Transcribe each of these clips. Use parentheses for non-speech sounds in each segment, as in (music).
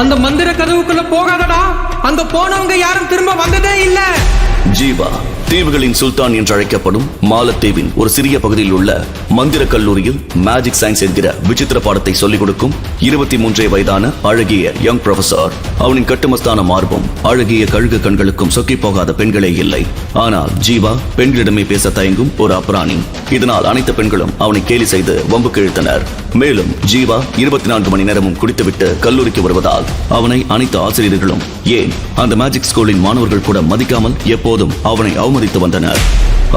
அந்த மந்திர கதவுக்குள்ள போகாதடா. அங்க போனவங்க யாரும் திரும்ப வந்ததே இல்ல. ஜீவா தீவுகளின் சுல்தான் என்று அழைக்கப்படும் மாலத்தீவின் ஒரு சிறிய பகுதியில் உள்ள மந்திர கல்லூரியில் மேஜிக் சயின்ஸ் என்கிற விசித்திர பாடத்தை சொல்லிக் கொடுக்கும் இருபத்தி மூன்றே வயதான அழகிய யங் ப்ரொஃபசர் அவனின் கட்டுமஸ்தான மார்பும் அழகிய கழுகு கண்களுக்கும் சொக்கி போகாத பெண்களே இல்லை. ஆனால் ஜீவா பெண்களிடமே பேச தயங்கும் ஒரு அப்ராணி. இதனால் அனைத்து பெண்களும் அவனை கேலி செய்து வம்புக்கு இழுத்தனர் மேலும் ஜீவா இருபத்தி நான்கு மணி நேரமும் குடித்துவிட்டு கல்லூரிக்கு வருவதால் அவனை அனைத்து ஆசிரியர்களும் ஏன் அந்த மேஜிக் ஸ்கூலின் மாணவர்கள் கூட மதிக்காமல் எப்போதும் அவனை அவமதித்து வந்தனர்.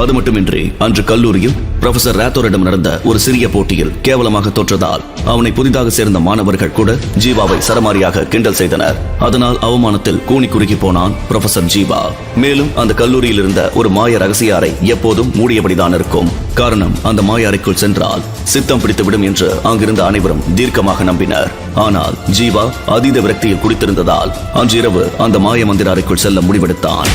அது மட்டுமின்றி அன்று கல்லூரியில் ப்ரொஃபசர் ராத்தோரிடம் நடந்த ஒரு சிறிய போட்டியில் கேவலமாக தோற்றதால் அவனை புதிதாக சேர்ந்த மாணவர்கள் கூட ஜீவாவை சரமாரியாக கிண்டல் செய்தனர். அதனால் அவமானத்தில் கூனி குறுகி போனான் ப்ரொஃபசர் ஜீவா. மேலும் அந்த கல்லூரியில் இருந்த ஒரு மாய ரகசிய அறை எப்போதும் மூடியபடிதான் இருக்கும். காரணம் அந்த மாய அறைக்குள் சென்றால் சித்தம் பிடித்துவிடும் என்று அங்கிருந்த அனைவரும் தீர்க்கமாக நம்பினர். ஆனால் ஜீவா அதீத விரக்தியில் குடித்திருந்ததால் அன்றிரவு அந்த மாய மந்திர அறைக்குள் செல்ல முடிவெடுத்தான்.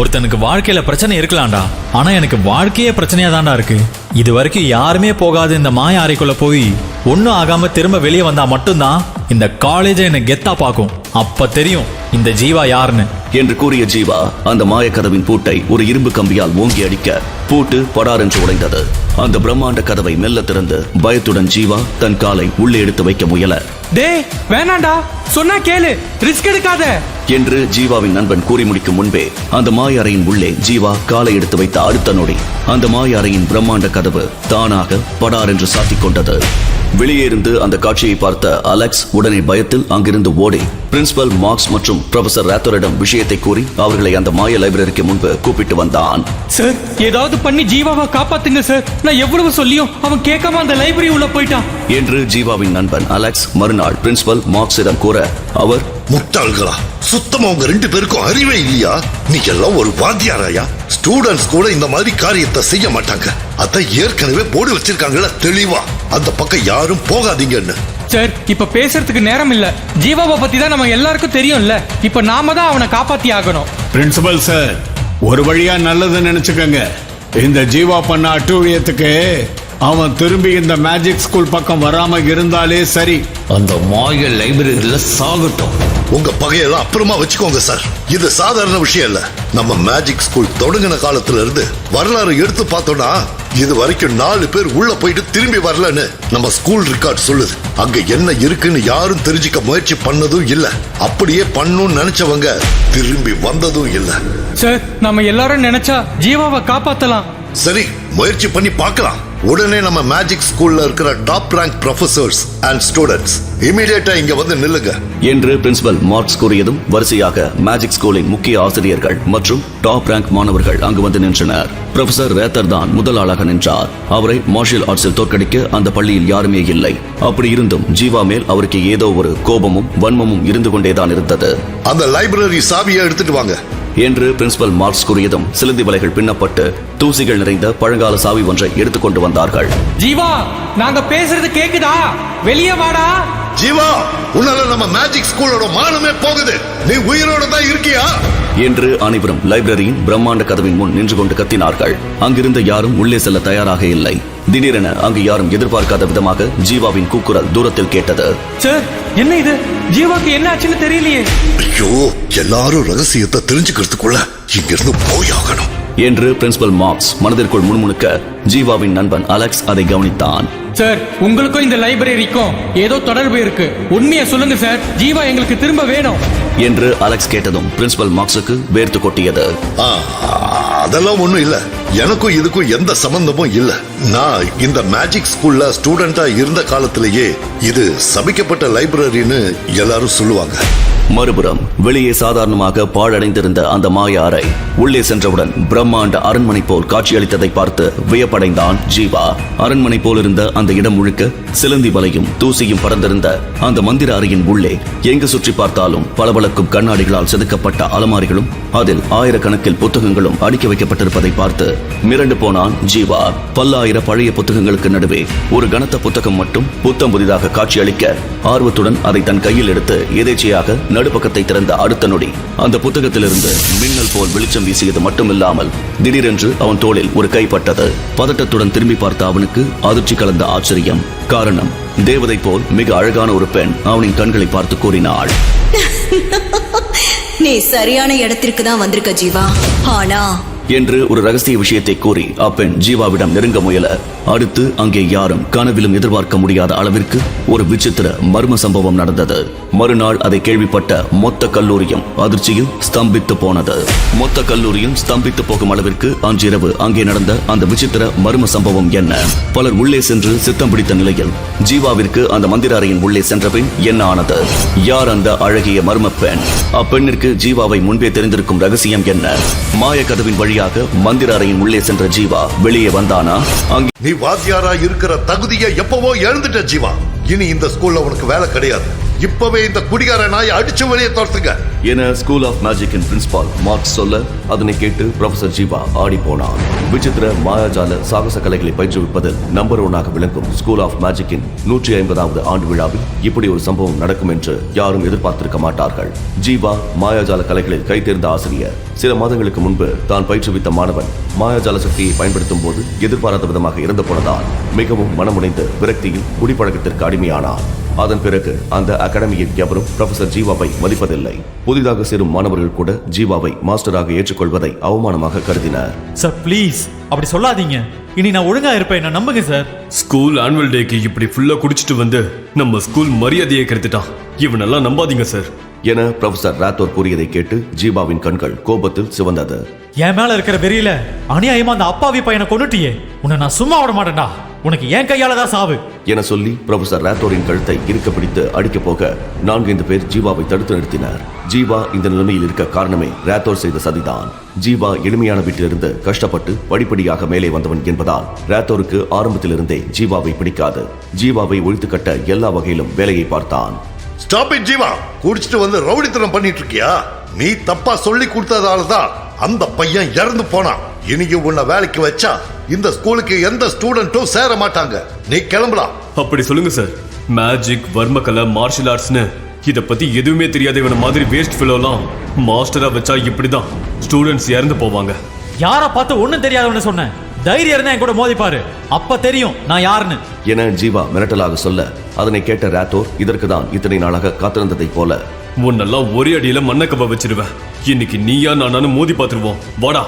ஒருத்தனுக்கு வாழ்க்கையில பிரச்சனை இருக்கலாம்டா. ஆனா எனக்கு வாழ்க்கையே பிரச்சனையா தான்டா இருக்கு. இது வரைக்கும் யாருமே போகாத இந்த மாய அறைக்குள்ள போய் ஒன்னும் ஆகாம திரும்ப வெளியே வந்தா மட்டும்தான் இந்த காலேஜை என்ன கெத்தா பார்க்கும். அப்ப தெரியும் இந்த ஜீவா யாருன்னு. என்று கூறிய ஜீவா அந்த மாயக்கதவின் பூட்டை ஒரு இரும்பு கம்பியால் ஓங்கி அடிக்க பூட்டு படார் என்று உடைந்தது. அந்த பிரம்மாண்ட கதவை மெல்ல திறந்து பயத்துடன் ஜீவா தன் காலை உள்ளே எடுத்து வைக்க முயல. டேய் வேணாண்டா சொன்னா கேளு. ரிஸ்க் எடுக்காத. என்று ஜீவாவின் நண்பன் கூறி முடிக்கும் முன்பே அந்த மாய அறையின் உள்ளே ஜீவா காலை எடுத்து வைத்த அடுத்த நொடி. அந்த மாய அறையின் பிரம்மாண்ட கதவு தானாக படார் என்று சாத்திக் கொண்டது. வெளியே இருந்து அந்த காட்சியை பார்த்த அலெக்ஸ் உடனே பயத்தில் அங்கிருந்து ஓடி பிரின்சிபல் மார்க்ஸ் மற்றும் ப்ரொஃபசர் ராத்தோரிடம் விஷயத்தை கூறி அவர்களை அந்த மாய லைப்ரரிக்கு முன்பு கூப்பிட்டு வந்தான். சார் ஏதாவது பண்ணி ஜீவாவை காப்பாத்துங்க சார். நான் எவ்வளவு சொல்லியும் அவன் கேட்காம அந்த லைப்ரரி உள்ள போயிட்டான். என்று ஜீவாவின் நண்பன் அலெக்ஸ் மறுநாள் பிரின்சிபல் மார்க்ஸிடம் கூற அவர் முட்டாள்களா? சுத்தமா உங்க ரெண்டு பேருக்கும் அறிவே இல்லையா? நீ எல்லாம் ஒரு வாத்தியாராயா? ஸ்டூடெண்ட்ஸ் கூட இந்த மாதிரி காரியத்தை செய்ய மாட்டாங்க. அதான் ஏற்கனவே போர்டு வச்சிருக்காங்கல்ல தெளிவா. அந்த பக்கம் யாரும் போகாதீங்கன்னு. சார் இப்ப பேசுறதுக்கு நேரம் இல்ல. ஜீவாவை பத்தி தான் நம்ம எல்லாருக்கும் தெரியும்ல. இப்ப நாம தான் அவனை காப்பாத்தி ஆகணும். பிரின்சிபல் சார் ஒரு வழியா நல்லது நினைச்சுக்கோங்க. இந்த ஜீவா பண்ண அட்டூழியத்துக்கு அவன் திரும்பி இந்த மேஜிக் ஸ்கூல் பக்கம் வராம இருந்தாலே சரி. அந்த மாய லைப்ரரியில சாகட்டும். உங்க பகையெல்லாம் அப்புறமா வச்சுக்கோங்க சார். இது சாதாரண விஷயம் இல்ல. நம்ம மேஜிக் ஸ்கூல் தொடங்கின காலத்துல இருந்து வரலாறு எடுத்து பார்த்தோம்னா இது வரைக்கும் நாலு பேர் உள்ள போயிட்டு திரும்பி வரலன்னு நம்ம ஸ்கூல் ரெக்கார்ட் சொல்லுது. அங்க என்ன இருக்குன்னு யாரும் தெரிஞ்சுக்க முயற்சி பண்ணதும் இல்ல. அப்படியே பண்ணணும்னு நினைச்சவங்க திரும்பி வந்ததும் இல்ல. சார் நம்ம எல்லாரும் நினைச்சா ஜீவாவை காப்பாத்தலாம். சரி முயற்சி பண்ணி பார்க்கலாம். உடனே நம்ம மேஜிக் ஸ்கூல்ல இருக்கிற top rank professors and students இமீடியட்டா இங்க வந்து நில்லுங்க. என்று பிரின்சிபல் மார்க்ஸ் கூறியதும் வரிசையாக மேஜிக் ஸ்கூலின் முக்கிய ஆசிரியர்கள் மற்றும் டாப் ரேங்க் மாணவர்கள் அங்கு வந்து நின்றனர். ப்ரொஃபசர் ரேத்தர் தான் முதல் ஆளாக நின்றார். அவரை மார்ஷியல் ஆர்ட்ஸில் தோற்கடிக்க அந்த பள்ளியில் யாருமே இல்லை. அப்படி இருந்தும் ஜீவா மேல் அவருக்கு ஏதோ ஒரு கோபமும் வன்மமும் இருந்து கொண்டேதான் இருந்தது. அந்த லைப்ரரி சாவியை எடுத்துட்டு வாங்க. என்று பிரின்சிபல் மார்க்ஸ் கூறியதும் சிலந்தி வலைகள் பின்னப்பட்டு தூசிகள் நிறைந்த பழங்கால சாவி ஒன்றை எடுத்துக்கொண்டு வந்தார்கள். ஜீவா நாங்க பேசுறது கேக்குதா? வெளியே வாடா. ஜீவா உன்னால நம்ம மேஜிக் ஸ்கூலோட மானமே போகுது. நீ உயிரோட தான் இருக்கியா? என்று அனைவரும் லைப்ரரியின் பிரம்மாண்ட கதவின் முன் நின்று கொண்டு கத்தினார்கள். அங்கிருந்த யாரும் உள்ளே செல்ல தயாராக இல்லை. திடீரென அங்கு யாரும் எதிர்பார்க்காத விதமாக ஜீவாவின் கூக்குரல் தூரத்தில் கேட்டது. சார் என்ன இது? ஜீவாக்கு என்ன ஆச்சுன்னு தெரியலையே. ஐயோ எல்லாரும் ரகசியத்தை தெரிஞ்சுக்கிறதுக்குள்ள இங்கிருந்து போயாகணும். என்று பிரின்சிபல் மார்க்ஸ் மனதிற்குள் முணுமுணுக்க ஜீவாவின் நண்பன் அலெக்ஸ் அதை கவனித்தான். சார் உங்களுக்கும் இந்த லைப்ரரிக்கும் ஏதோ தொடர்பு இருக்கு. உண்மையை சொல்லுங்க சார். ஜீவா எங்களுக்கு திரும்ப வேணும். என்று அலெக்ஸ் கேட்டதும் பிரின்சிபல் மார்க்ஸுக்கு வேர்த்து கொட்டியது. ஆ, அதெல்லாம் ஒண்ணும் இல்ல. எனக்கும் இதுக்கும் எந்த சம்பந்தமும் இல்ல. நான் இந்த மேஜிக் ஸ்கூல்ல ஸ்டூடெண்டா இருந்த காலத்திலேயே இது சபிக்கப்பட்ட லைப்ரரின்னு எல்லாரும் சொல்லுவாங்க. மறுபுறம் வெளியே சாதாரணமாக பாழடைந்திருந்த அந்த மாய அறை உள்ளே சென்றவுடன் பிரம்மாண்ட அரண்மனை போல் காட்சியளித்ததை பார்த்து வியப்படைந்தான் ஜீவா. அரண்மனை போல் இருந்த அந்த இடம் முழுக்க சிலந்தி வலையும் தூசியும் பறந்திருந்த அந்த மந்திர அறையின் உள்ளே எங்கு சுற்றி பார்த்தாலும் பளபளக்கும் கண்ணாடிகளால் செதுக்கப்பட்ட அலமாரிகளும் அதில் ஆயிரக்கணக்கில் புத்தகங்களும் அடுக்கி வைக்கப்பட்டிருப்பதை பார்த்து மிரண்டு போனான் ஜீவா. பல்லாயிர பழைய புத்தகங்களுக்கு நடுவே ஒரு கனத்த புத்தகம் மட்டும் புத்தம் புதிதாக காட்சியளிக்க ஆர்வத்துடன் அதை தன் கையில் எடுத்து எதேச்சையாக நடுப்பக்கத்தை திறந்த அடுத்த நொடி. அந்த புத்தகத்திலிருந்து மின்னல் போல் வெளிச்சம் வீசியது மட்டுமில்லாமல் திடீரென்று அவன் தோளில் ஒரு கைப்பட்டது பதட்டத்துடன் திரும்பி பார்த்த அவனுக்கு அதிர்ச்சி கலந்த ஆச்சரியம். காரணம் தேவதை போல் மிக அழகான ஒரு பெண் அவனின் கண்களை பார்த்து கூறினாள். (laughs) நீ சரியான இடத்திற்கு தான் வந்திருக்க ஜீவா. ஆனா என்று ஒரு ரகசிய விஷயத்தை கூறி அப்பெண் ஜீவாவிடம் நெருங்க முயல. அடுத்து அங்கே யாரும் கனவிலும் எதிர்பார்க்க முடியாத அளவிற்கு ஒரு விசித்திர மர்ம சம்பவம் நடந்தது. மறுநாள் அதை கேள்விப்பட்ட மொத்த கல்லூரியும் அதிர்ச்சியும் ஸ்தம்பித்து போனது. மொத்த கல்லூரியும் ஸ்தம்பித்து போகும் அளவிற்கு அன்றிரவு அங்கே நடந்த அந்த விசித்திர மர்ம சம்பவம் என்ன? பலர் உள்ளே சென்று சித்தம் பிடித்த நிலையில் ஜீவாவிற்கு அந்த மந்திர அறையின் உள்ளே சென்றபின் என்ன ஆனது? யார் அந்த அழகிய மர்ம பெண்? அப்பெண்ணிற்கு ஜீவாவை முன்பே தெரிந்திருக்கும் ரகசியம் என்ன? மாய கதவின் வழியாக மந்திர அறையின் உள்ளே சென்ற ஜீவா வெளியே வந்தானா? அங்கே நீ வாத்தியாரா இருக்கிற தகுதியை எப்பவோ எழுந்துட்ட ஜீவா. இனி இந்த ஸ்கூல்ல உனக்கு வேலை கிடையாது. இப்பவே இந்த குடிகார நாயை அடிச்சு வெளியே துரத்துங்க. என ஸ்கூல் ஆஃப் மேஜிக்கின் பிரின்சிபால் மார்க்ஸ் சொல்ல அதனை கேட்டு ப்ரொஃபசர் ஜீவா ஆடி போனார் விசித்திர மாயாஜால சாகச கலைகளை பயிற்றுவிப்பதில் நம்பர் ஒன்னாக விளங்கும் ஸ்கூல் ஆஃப் மேஜிக்கின் நூற்றி ஐம்பதாவது ஆண்டு விழாவில் இப்படி ஒரு சம்பவம் நடக்கும் என்று யாரும் எதிர்பார்த்திருக்க மாட்டார்கள். ஜீவா மாயாஜால கலைகளில் கைதேர்ந்த ஆசிரியர். சில மாதங்களுக்கு முன்பு தான் பயிற்றுவித்த மாணவன் மாயாஜால சக்தியை பயன்படுத்தும் போது எதிர்பாராத விதமாக இறந்து போனதால் மிகவும் மனமுடைந்து விரக்தியில் குடிப்பழக்கத்திற்கு அடிமையானார் அதன் பிறகு அந்த அகாடமியில் எவரும் ப்ரொஃபசர் ஜீவாவை மதிப்பதில்லை. புதிதாக சேரும் மாணவர்கள் கூட ஜீவாவை மாஸ்டராக ஏற்றுக்கொள்வதை அவமானமாக கருதினர். சார் ப்ளீஸ் அப்படி சொல்லாதீங்க. இனி நான் ஒழுங்கா இருப்பேன் என்ன நம்புங்க சார் ஸ்கூல் ஆனுவல் டேக்கு இப்படி ஃபுல்லா குடிச்சிட்டு வந்து நம்ம ஸ்கூல் மரியாதையை கெடுத்துட்டான். இவனெல்லாம் நம்பாதீங்க சார் என ப்ரொஃபசர் ராத்தோர் கூறியதை கேட்டு ஜீவாவின் கண்கள் கோபத்தில் சிவந்தது. என் மேல இருக்கிற வெறியில அநியாயமா அந்த அப்பாவி பையனை கொண்டுட்டியே உன்னை நான் சும்மா விட மாட்டேன்டா. உனக்கு என் கையால தான் சாவு. என சொல்லி ப்ரொஃபசர் ராத்தோரின் கழுத்தை இறுக்க பிடித்து அடிக்கப் போக நான்கைந்து பேர் ஜீவாவை தடுத்து நிறுத்தினர். ஜீவா இந்த நிலைமையில் இருக்க காரணமே ராத்தோர் செய்த சதிதான். ஜீவா எளிமையான வீட்டிலிருந்து கஷ்டப்பட்டு படிப்படியாக மேலே வந்தவன் என்பதால் ராத்தோருக்கு ஆரம்பத்திலிருந்தே ஜீவாவை பிடிக்காது. ஜீவாவை ஒழித்து கட்ட எல்லா வகையிலும் வேலையை பார்த்தான். Stop it Jeeva. குடிச்சிட்டு வந்து ரவுடித்தனம் பண்ணிட்டு இருக்கியா நீ தப்பா சொல்லி கொடுத்ததால தான் அந்த பையன் இறந்து போனான். இனியும் உன்னை வேலைக்கு வச்சா இந்த ஸ்கூலுக்கு எந்த ஸ்டூடெண்ட்டும் சேர மாட்டாங்க. நீ கிளம்பலாம். அப்படி சொல்லுங்க சார் மேஜிக் வர்மகலை மார்ஷியல் ஆர்ட்ஸ்னு இத பத்தி எதுவுமே தெரியாத இவன மாதிரி வேஸ்ட் ஃபெலோலாம் மாஸ்டரா வச்சா இப்படிதான். ஸ்டூடெண்ட்ஸ் இறந்து போவாங்க. யாரை பார்த்து ஒண்ணும் தெரியாதவன்னு சொன்னேன். தைரியம் இருந்தா என் கூட மோதிப்பாரு. அப்ப தெரியும் நான் யாருன்னு. என ஜீவா மிரட்டலாக சொல்ல அதனை கேட்ட ராத்தோர் இதற்கு தான் இத்தனை நாளாக காத்திருந்ததைப் போல. உன்னெல்லாம் ஒரே அடியில மண்ணக்கப்ப வச்சிருவேன் இன்னைக்கு நீயா நானானு மோதி பார்த்துருவோம். வாடா.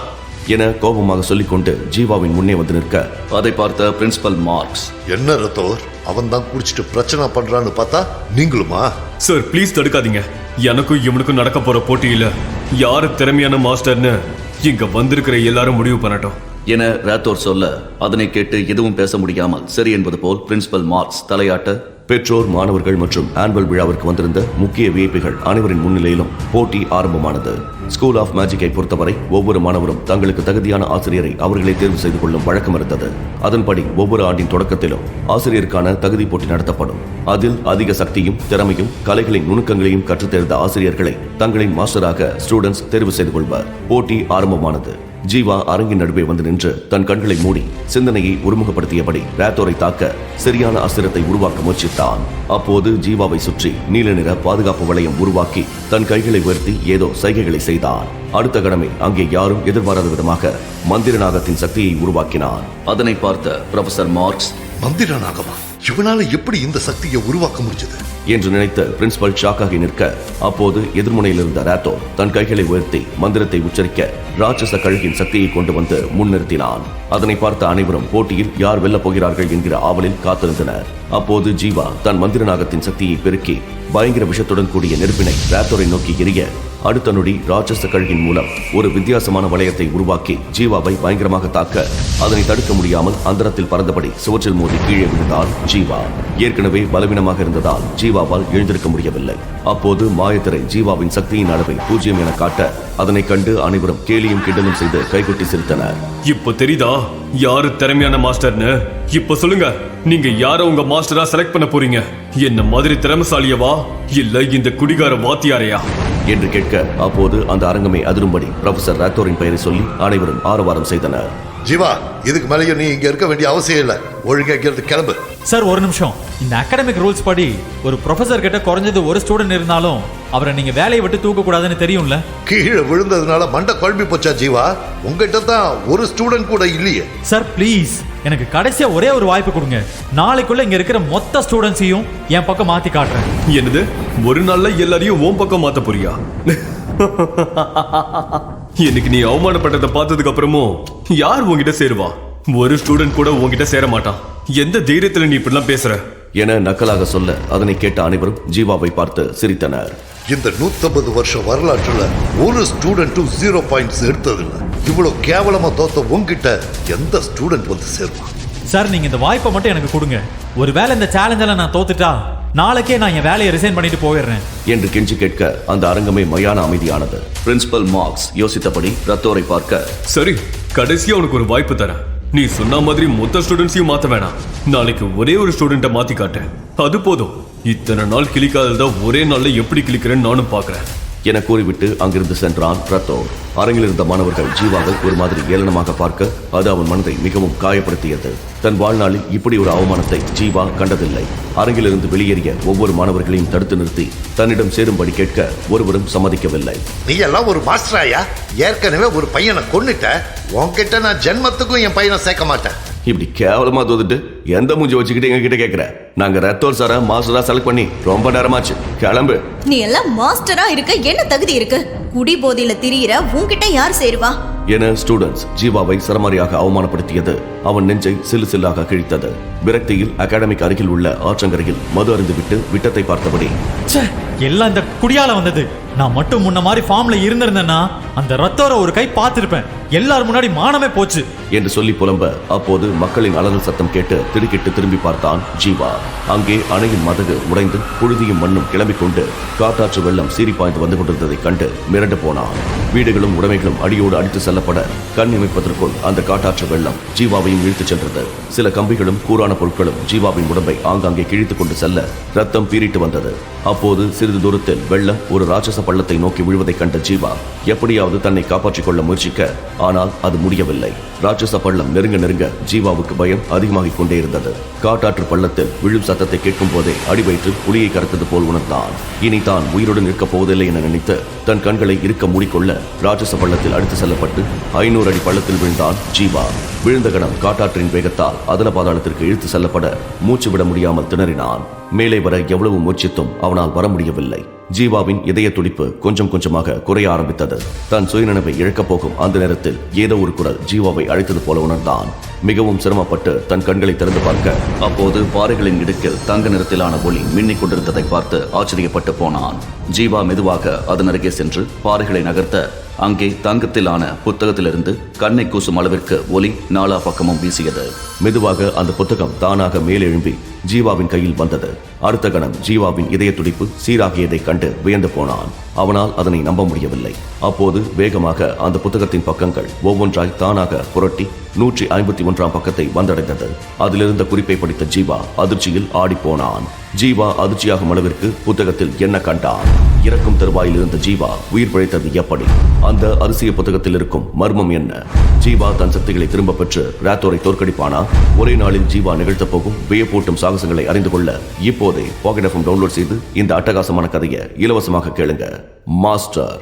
என கோபமாக சொல்லிக்கொண்டு ஜீவாவின் முன்னே வந்து நிற்க அதை பார்த்த பிரின்சிபல் மார்க்ஸ் என்ன ரத்தோர்? அவன் தான் குடிச்சிட்டு பிரச்சனை பண்றான்னு பார்த்தா நீங்களுமா? Sir please தடுக்காதீங்க. எனக்கும் இவனுக்கும் நடக்க போற போட்டியில யாரு திறமையான மாஸ்டர்னு இங்க வந்திருக்கிற எல்லாரும் முடிவு பண்ணட்டும். என ராத்தோர் சொல்ல அதனை கேட்டு எதுவும் பேச முடியாமல் சரி என்பது போல் பிரின்சிபல் மார்க்ஸ் தலையாட்ட பெற்றோர் மாணவர்கள் மற்றும் ஆனுவல் விழாவிற்கு வந்திருந்த முக்கிய விஐபிகள் அனைவரின் முன்னிலையிலும் போட்டி ஆரம்பமானது. ஸ்கூல் ஆஃப் மேஜிக்கை பொறுத்தவரை ஒவ்வொரு மாணவரும் தங்களுக்கு தகுதியான ஆசிரியரை அவர்களை தேர்வு செய்து கொள்ளும் வழக்கம் இருந்தது. அதன்படி ஒவ்வொரு ஆண்டின் தொடக்கத்திலும் ஆசிரியருக்கான தகுதி போட்டி நடத்தப்படும். அதில் அதிக சக்தியும் திறமையும் கலைகளின் நுணுக்கங்களையும் கற்றுத்தேர்ந்த ஆசிரியர்களை தங்களின் மாஸ்டராக ஸ்டூடெண்ட்ஸ் தேர்வு செய்து கொள்வர். போட்டி ஆரம்பமானது. ஜீவா அரங்கின் நடுவே வந்து நின்று தன் கண்களை மூடி சிந்தனையை ஒருமுகப்படுத்தியபடி ரேத்தோரை தாக்க சரியான அஸ்திரத்தை உருவாக்க முயற்சித்தான். அப்போது ஜீவாவை சுற்றி நீல நிற பாதுகாப்பு வளையம் உருவாக்கி தன் கைகளை உயர்த்தி ஏதோ சைகைகளை செய்தான். அடுத்த கடமை அங்கே யாரும் எதிர்பாராத விதமாக மந்திர நாகத்தின் சக்தியை உருவாக்கினான். அதனை பார்த்த ப்ரொஃபசர் மார்க்ஸ் மந்திர நாகமா இவனால எப்படி இந்த சக்தியை உருவாக்க முடிஞ்சது? என்று நினைத்த பிரின்சிபல் ஷாக்காகி நிற்க அப்போது எதிர்முனையில் இருந்த ராத்தோ தன் கைகளை உயர்த்தி மந்திரத்தை உச்சரிக்க ராட்சச கழுகின் சக்தியை கொண்டு வந்து முன்னிறுத்தினான். அதனை பார்த்த அனைவரும் போட்டியில் யார் வெல்லப் போகிறார்கள்? என்கிற ஆவலில் காத்திருந்தனர். அப்போது ஜீவா தன் மந்திர நாகத்தின் சக்தியை பெருக்கி பயங்கர விஷத்துடன் கூடிய நெருப்பினை ராத்தோரை நோக்கி எரிய அடுத்த நொடி ராட்சச கழுகின் மூலம் ஒரு வித்தியாசமான வளையத்தை உருவாக்கி ஜீவாவை பயங்கரமாக தாக்க அதனை தடுக்க முடியாமல் அந்தரத்தில் பறந்தபடி சுவற்றில் மோதி கீழே விழுந்தால் ஜீவா. ஏற்கனவே பலவீனமாக இருந்ததால் ஜீவாவால் எழுந்திருக்க முடியவில்லை. அப்போது மாயத்திரை ஜீவாவின் சக்தியின் அளவை பூஜ்ஜியம் என காட்ட அதனை கண்டு அனைவரும் கேலியும் கிண்டலும் செய்து கைகொட்டி சிரித்தனர். இப்போ தெரியுதா? யாரு திறமையான மாஸ்டர்னு? இப்போ சொல்லுங்க. நீங்க யார உங்க மாஸ்டரா செலக்ட் பண்ண போறீங்க? என்ன மாதிரி திறமசாலியவா? இல்ல இந்த குடிகார வாத்தியாரையா? என்று கேட்க அப்போது அந்த அரங்கமே அதிரும்படி ப்ரொஃபசர் ராத்தோரின் பெயரை சொல்லி அனைவரும் ஆரவாரம் செய்தனர். ஜீவா இதுக்கு மேலேயும் நீ இங்க இருக்க வேண்டிய அவசியம் இல்லை. ஒழுங்கா கிளம்பு. சார் ஒரு நிமிஷம். இந்த அகாடமிக் ரூல்ஸ் படி ஒரு ப்ரொஃபசர் கிட்ட குறைஞ்சது ஒரு ஸ்டூடெண்ட் இருந்தாலும் அவரை நீங்க வேலையை விட்டு தூக்க கூடாதுன்னு தெரியும்ல? கீழே விழுந்ததுனால மண்டை குழம்பி போச்சா ஜீவா? உங்ககிட்ட தான் ஒரு ஸ்டூடெண்ட் கூட இல்லையே. சார் ப்ளீஸ் எனக்கு கடைசியா ஒரே ஒரு வாய்ப்பு கொடுங்க. நாளைக்குள்ள இங்க இருக்கிற மொத்த ஸ்டூடெண்ட்ஸையும் என் பக்கம் மாத்தி காட்டுறேன். என்னது? ஒரு நாள்ல எல்லாரையும் ஓம் பக்கம் மாத்த போறியா? இன்னைக்கு நீ அவமானப்பட்டதை பார்த்ததுக்கு அப்புறமும் யார் உன்கிட்ட சேருவா? ஒரு ஸ்டூடெண்ட் கூட உன்கிட்ட சேர மாட்டான் எந்த தைரியத்துல நீ இப்படிலாம் பேசுற? என நக்கலாக சொல்ல அதனை கேட்ட அனைவரும் ஜீவாவை பார்த்து சிரித்தனர். இந்த 150 வருஷம் வரலாற்றுல ஒரு ஸ்டூடெண்ட்டும் ஜீரோ பாயிண்ட்ஸ் எடுத்ததில்ல. இவ்வளவு கேவலமா தோத்த உங்ககிட்ட எந்த ஸ்டூடெண்ட் வந்து சேருவான் சார் நீங்க இந்த வாய்ப்பை மட்டும் எனக்கு கொடுங்க. ஒருவேளை இந்த சேலஞ்சில் நான் தோத்துட்டா நாளைக்கே நான் என் வேலையை ரிசைன் பண்ணிட்டு போயிடுறேன். என்று கெஞ்சி கேட்க அந்த அரங்கமே மயான அமைதியானது. பிரின்சிபல் மார்க்ஸ் யோசித்தபடி ரத்தோரை பார்க்க சரி கடைசியா உனக்கு ஒரு வாய்ப்பு தரேன். நீ சொன்ன மாதிரி மொத்த ஸ்டூடெண்ட்ஸையும் மாத்த வேணாம். நாளைக்கு ஒரே ஒரு ஸ்டூடெண்ட்டை மாத்தி காட்டேன் அது போதும். இத்தனை நாள் கிளிக்காதத ஒரே நாள்ல எப்படி கிளிக்கிறேன்னு நானும் பார்க்கறேன் என கூறிவிட்டு அங்கிருந்து சென்றான் ரத்தோர். அரங்கில் இருந்த மாணவர்கள் ஜீவாவை ஒரு மாதிரி ஏளனமாக பார்க்க அது அவன் மனதை மிகவும் காயப்படுத்தியது. தன் வாழ்நாளில் இப்படி ஒரு அவமானத்தை ஜீவா கண்டதில்லை. அரங்கிலிருந்து வெளியேறிய ஒவ்வொரு மாணவர்களையும் தடுத்து நிறுத்தி தன்னிடம் சேரும்படி கேட்க ஒருவரும் சம்மதிக்கவில்லை. நீ எல்லாம் ஒரு மாஸ்டராயா? ஏற்கனவே ஒரு பையனை கொன்னுட்ட. உன்கிட்ட நான் ஜென்மத்துக்கும் என் பையனை சேர்க்க மாட்டேன். இப்படி கேவலமா தோத்துட்டு எந்த மூஞ்சி வச்சுக்கிட்டு எங்க கிட்ட கேக்குற? நாங்க ரத்தோர் சார மாஸ்டரா செலக்ட் பண்ணி ரொம்ப நேரமாச்சு. கிளம்பு. நீ எல்லாம் மாஸ்டரா இருக்க என்ன தகுதி இருக்கு? குடி போதையில திரியிற உன்கிட்ட யார் சேருவா? என ஸ்டூடெண்ட்ஸ் ஜீவாவை சரமாரியாக அவமானப்படுத்தியது. அவன் நெஞ்சை சிலு சில்லாக கிழித்தது. விரக்தியில் அகாடமிக் அருகில் உள்ள ஆற்றங்கரையில் மது அருந்துவிட்டு விட்டத்தை பார்த்தபடி ச்சே, எல்லாம் இந்த குடியால வந்தது. நான் மட்டும் முன்ன மாதிரி ஃபார்ம்ல இருந்திருந்தேன்னா அந்த ரத்தோர ஒரு கை பார்த்திருப்பேன். எல்லார் முன்னாடி மானமே போச்சு. என்று சொல்லி புலம்ப அப்போது மக்களின் அலறல் சத்தம் கேட்டு திடுக்கிட்டு திரும்பி பார்த்தான் ஜீவா. அங்கே அணையின் மதகு உடைந்து புழுதியும் மண்ணும் கிளம்பிக் கொண்டு காட்டாற்று வெள்ளம் சீறி பாய்ந்து வந்து கொண்டிருந்ததைக் கண்டு மிரண்டு போனான். வீடுகளும் உடைமைகளும் அடியோடு அடித்து செல்லப்பட கண் இமைப்பதற்குள் அந்த காட்டாற்று வெள்ளம் ஜீவாவையும் இழுத்துச் சென்றது. சில கம்பிகளும் கூரான பொருட்களும் ஜீவாவின் உடம்பை ஆங்காங்கே கிழித்துக் கொண்டு செல்ல ரத்தம் பீறிட்டு வந்தது. அப்போது சிறிது தூரத்தில் வெள்ளம் ஒரு ராட்சச பள்ளத்தை நோக்கி விழுவதைக் கண்ட ஜீவா எப்படியாவது தன்னை காப்பாற்றிக் கொள்ள முயற்சிக்க ஆனால் அது முடியவில்லை. ராட்சச பள்ளம் நெருங்க நெருங்க ஜீவாவுக்கு பயம் அதிகமாகிக் கொண்டே இருந்தது. காட்டாற்று பள்ளத்தில் விழும் சத்தத்தை கேட்கும் போதே அடிவயிற்று புலியை கறத்தது போல் உணர்ந்தான். இனி தான் உயிருடன் இருக்கப் போவதில்லை என நினைத்து தன் கண்களை இருக்க மூடிக்கொள்ள ராட்சச பள்ளத்தில் அடித்து செல்லப்பட்டு ஐநூறு அடி பள்ளத்தில் விழுந்தான் ஜீவா. விழுந்த கணம் காட்டாற்றின் வேகத்தால் அதல பாதாளத்திற்கு இழுத்து செல்லப்பட மூச்சு விட முடியாமல் திணறினான். மேலே வர எவ்வளவு முயற்சித்தும் அவனால் வர முடியவில்லை. ஜீவாவின் இதய துடிப்பு கொஞ்சம் கொஞ்சமாக குறைய ஆரம்பித்தது. தன் சுயநினைவை இழக்கப் போகும் அந்த நேரத்தில் ஏதோ ஒரு குரல் ஜீவாவை அழைத்தது போல உணர்ந்தான். மிகவும் சிரமப்பட்டு தன் கண்களை திறந்து பார்க்க அப்போது பாறைகளின் இடுக்கில் தங்க நிறத்திலான ஒளி மின்னிக் கொண்டிருந்ததை பார்த்து ஆச்சரியப்பட்டு போனான். ஜீவா மெதுவாக அதன் அருகே சென்று பாறைகளை நகர்த்த அங்கே தங்கத்திலான புத்தகத்திலிருந்து கண்ணை கூசும் அளவிற்கு ஒலி நாலா பக்கமும் வீசியது. மெதுவாக அந்த புத்தகம் தானாக மேலெழும்பி ஜீவாவின் கையில் வந்தது. அடுத்த கணம் ஜீவாவின் இதய துடிப்பு சீராகியதைக் கண்டு வியந்து போனான். அவனால் அதனை நம்ப முடியவில்லை. அப்போது வேகமாக அந்த புத்தகத்தின் பக்கங்கள் ஒவ்வொன்றாய் தானாக புரட்டி நூற்றி ஐம்பத்தி ஒன்றாம் பக்கத்தை வந்தடைந்தது. அதிலிருந்த குறிப்பை படித்த ஜீவா அதிர்ச்சியில் ஆடிப்போனான். ஜீவா அதிர்ச்சியாகும் அளவிற்கு புத்தகத்தில் என்ன கண்டான்? இறக்கும் தருவாயில் இருந்த ஜீவா உயிர் பிழைத்தது எப்படி? அந்த அரிசிய புத்தகத்தில் இருக்கும் மர்மம் என்ன? ஜீவா தன் சக்திகளை திரும்ப பெற்று ராத்தோரை தோற்கடிப்பானா? ஒரே நாளில் ஜீவா நிகழ்த்த போகும் வியப்பூட்டும் சாகசங்களை அறிந்து கொள்ள இப்போதே பாக்கெட் எஃப்எம் டவுன்லோட் செய்து இந்த அட்டகாசமான கதையை இலவசமாக கேளுங்க. மாஸ்டர்